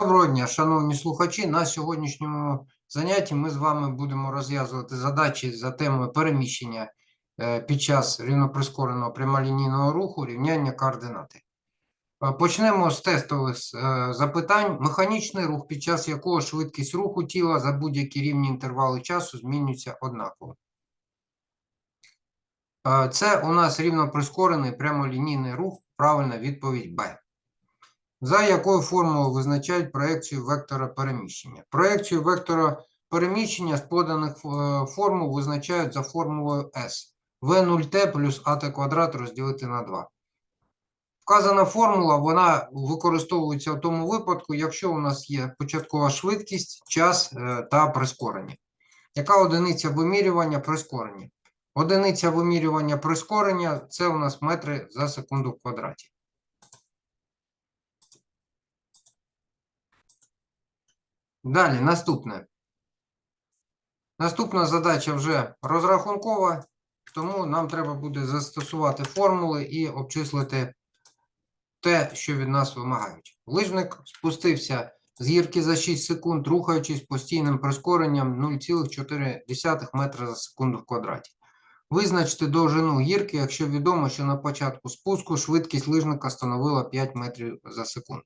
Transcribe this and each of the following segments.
Доброго дня, шановні слухачі. На сьогоднішньому занятті ми з вами будемо розв'язувати задачі за темою переміщення е, під час рівноприскореного прямолінійного руху рівняння координати. Е, Почнемо з тестових е, запитань. Механічний рух, під час якого швидкість руху тіла за будь-які рівні інтервали часу змінюється однаково. Це у нас рівноприскорений прямолінійний рух. Правильна відповідь Б. За якою формулою визначають проекцію вектора переміщення? Проекцію вектора переміщення з поданих е, формул визначають за формулою S. V0t плюс at квадрат розділити на 2. Вказана формула вона використовується в тому випадку, якщо у нас є початкова швидкість, час е, та прискорення. Яка одиниця вимірювання прискорення? Одиниця вимірювання прискорення це у нас метри за секунду в квадраті. Далі, наступне. Наступна задача вже розрахункова, тому нам треба буде застосувати формули і обчислити те, що від нас вимагають. Лижник спустився з гірки за 6 секунд, рухаючись постійним прискоренням 0,4 метра за секунду в квадраті. Визначте довжину гірки, якщо відомо, що на початку спуску швидкість лижника становила 5 метрів за секунду.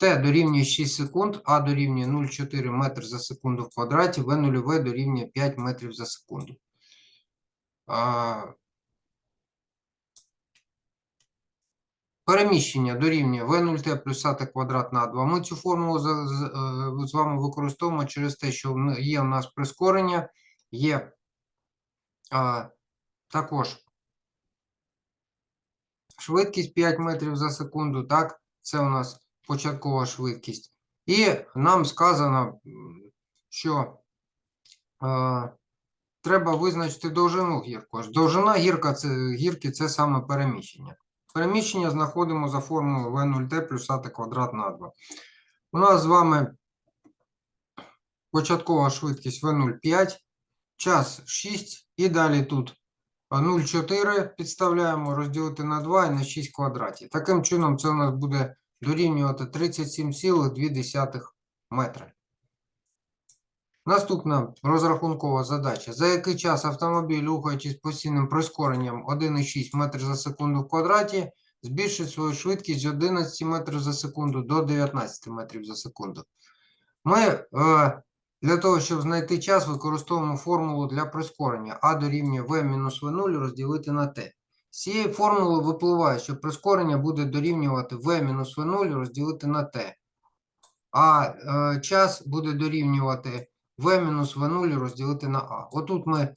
Т дорівнює 6 секунд, А дорівнює 0,4 метр за секунду в квадраті, В нульове дорівнює 5 метрів за секунду. Переміщення дорівнює В0Т плюс АТ квадрат на 2. Ми цю формулу з е, вами використовуємо через те, що є у нас прискорення, є також швидкість 5 метрів за секунду, так, це у нас початкова швидкість. І нам сказано, що е, треба визначити довжину гірку. Довжина гірка це, гірки це саме переміщення. Переміщення знаходимо за формулою V0t плюс АТ квадрат на 2. У нас з вами початкова швидкість V0,5, час 6 і далі тут 0,4 підставляємо, розділити на 2 і на 6 квадратів. Таким чином це у нас буде дорівнювати 37,2 метри. Наступна розрахункова задача. За який час автомобіль, рухаючись постійним прискоренням 1,6 метрів за секунду в квадраті, збільшить свою швидкість з 11 метрів за секунду до 19 метрів за секунду. Ми е, для того, щоб знайти час, використовуємо формулу для прискорення А дорівнює V мінус V0 розділити на T. З цієї формули випливає, що прискорення буде дорівнювати V мінус V0 розділити на T. А е, час буде дорівнювати V мінус V0 розділити на А. Отут ми е,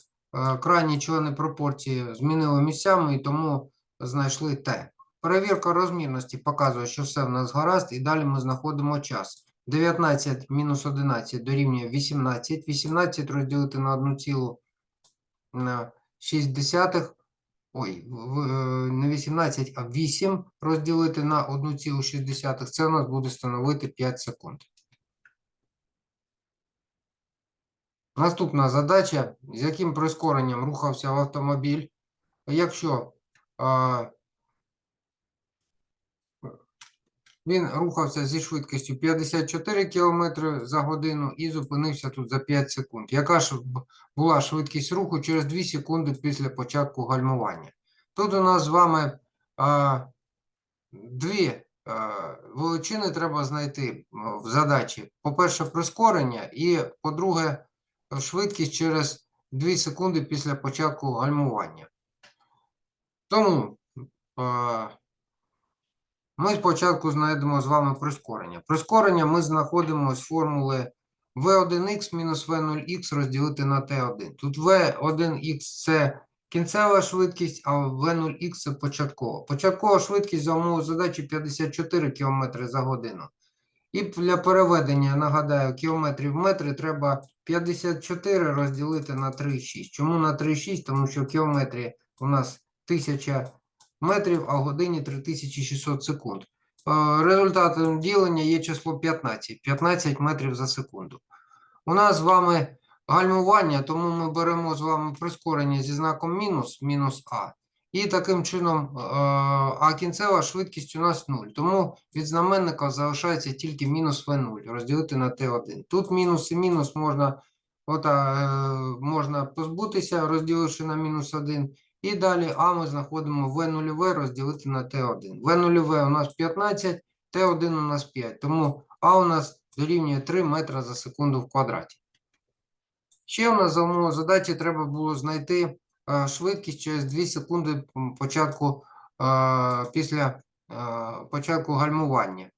крайні члени пропорції змінили місцями і тому знайшли Т. Перевірка розмірності показує, що все в нас гаразд, і далі ми знаходимо час. 19 мінус 11 дорівнює 18. 18 розділити на 1,6. Ой, е, не 18, а 8 розділити на 1,6. Це у нас буде становити 5 секунд. Наступна задача, з яким прискоренням рухався автомобіль, якщо він рухався зі швидкістю 54 км за годину і зупинився тут за 5 секунд. Яка ж була швидкість руху через 2 секунди після початку гальмування? Тут у нас з вами а, дві а, величини треба знайти в задачі. По-перше, прискорення, і по-друге, швидкість через 2 секунди після початку гальмування. Тому а, ми спочатку знайдемо з вами прискорення. Прискорення ми знаходимо з формули V1x мінус V0x розділити на T1. Тут V1x це кінцева швидкість, а V0x це початкова. Початкова швидкість за умови задачі 54 км за годину. І для переведення, нагадаю, кілометрів в метри треба 54 розділити на 3,6. Чому на 3,6? Тому що в кілометрі у нас 1000 метрів, а годині 3600 секунд. Е, Результатом ділення є число 15. 15 метрів за секунду. У нас з вами гальмування, тому ми беремо з вами прискорення зі знаком мінус, мінус А. І таким чином, е, а кінцева швидкість у нас 0. Тому від знаменника залишається тільки мінус v0 розділити на t1. Тут мінус і мінус можна, от, е, можна позбутися, розділивши на мінус 1. І далі а ми знаходимо v0 розділити на t1. v0 у нас 15, t1 у нас 5. Тому а у нас дорівнює 3 метра за секунду в квадраті. Ще у нас за задачі треба було знайти е, швидкість через 2 секунди початку е, після е, початку гальмування.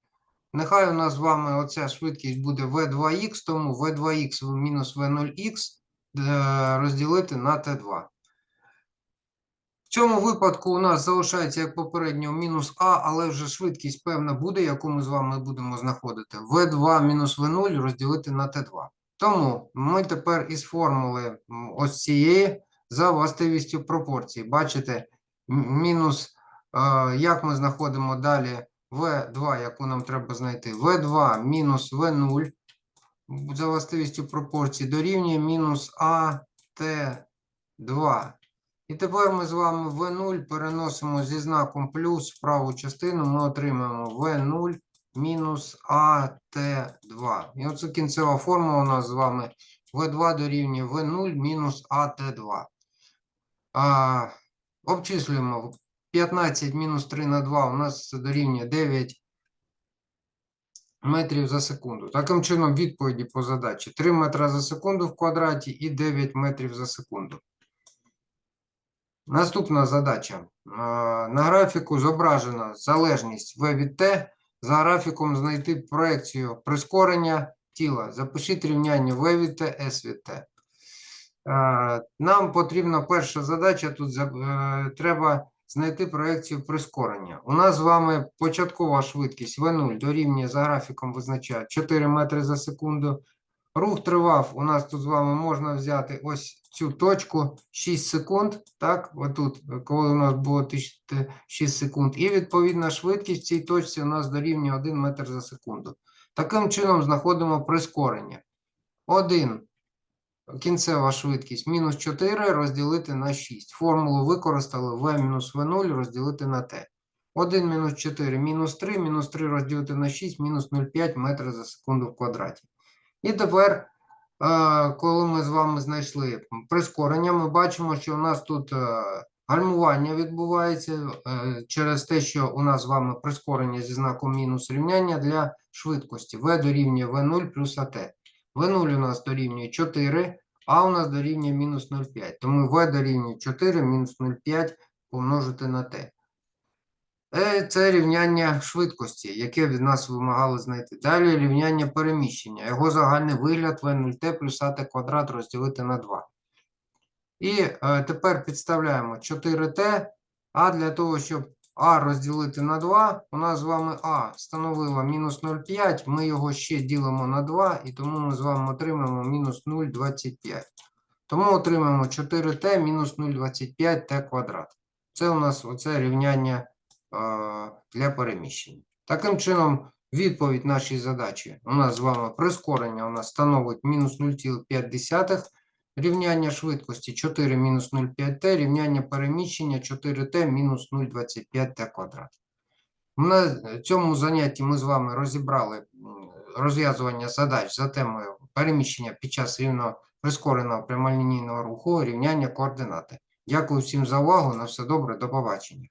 Нехай у нас з вами оця швидкість буде v2x, тому v2x мінус v0x е, розділити на t2. Цьому випадку у нас залишається як попередньо мінус а, але вже швидкість певна буде, яку ми з вами будемо знаходити. v2 мінус v0 розділити на t2. Тому ми тепер із формули ось цієї за властивістю пропорції. Бачите, мінус, е, як ми знаходимо далі v2, яку нам треба знайти. v2 мінус v0 за властивістю пропорції дорівнює мінус at2. І тепер ми з вами v0 переносимо зі знаком плюс в праву частину, ми отримаємо v0 мінус at2. І оце кінцева формула у нас з вами v2 дорівнює v0 мінус at2. А, обчислюємо 15 мінус 3 на 2 у нас дорівнює 9 метрів за секунду. Таким чином, відповіді по задачі 3 метри за секунду в квадраті і 9 метрів за секунду. Наступна задача. На графіку зображена залежність V від T. За графіком знайти проекцію прискорення тіла. Запишіть рівняння V від T, S від. Е, Нам потрібна перша задача. Тут е, треба знайти проекцію прискорення. У нас з вами початкова швидкість V0 дорівнює за графіком визначає 4 метри за секунду. Рух тривав, у нас тут з вами можна взяти ось цю точку 6 секунд, так, отут, коли у нас було 6 секунд, і відповідна швидкість в цій точці у нас дорівнює 1 метр за секунду. Таким чином знаходимо прискорення. 1 кінцева швидкість мінус 4 розділити на 6. Формулу використали v мінус v0 розділити на t. 1 мінус 4 мінус 3, мінус 3 розділити на 6, мінус 0,5 метра за секунду в квадраті. І тепер, е, коли ми з вами знайшли прискорення, ми бачимо, що у нас тут е, гальмування відбувається е, через те, що у нас з вами прискорення зі знаком мінус рівняння для швидкості. v дорівнює v0 плюс at. v0 у нас дорівнює 4, а у нас дорівнює мінус 0,5. Тому v дорівнює 4 мінус 0,5 помножити на t. Е, Це рівняння швидкості, яке від нас вимагали знайти. Далі рівняння переміщення. Його загальний вигляд v0t плюс at квадрат розділити на 2. І е, тепер підставляємо 4t, а для того, щоб а розділити на 2, у нас з вами а становило мінус 0,5, ми його ще ділимо на 2, і тому ми з вами отримаємо мінус 0,25. Тому отримаємо 4t мінус 0,25t квадрат. Це у нас оце рівняння для переміщення. Таким чином, відповідь нашій задачі у нас з вами прискорення у нас становить мінус 0,5, рівняння швидкості 4 мінус 0,5t, рівняння переміщення 4t мінус 0,25t квадрат. На цьому занятті ми з вами розібрали розв'язування задач за темою переміщення під час рівно прискореного прямолінійного руху, рівняння координати. Дякую всім за увагу. На все добре, до побачення.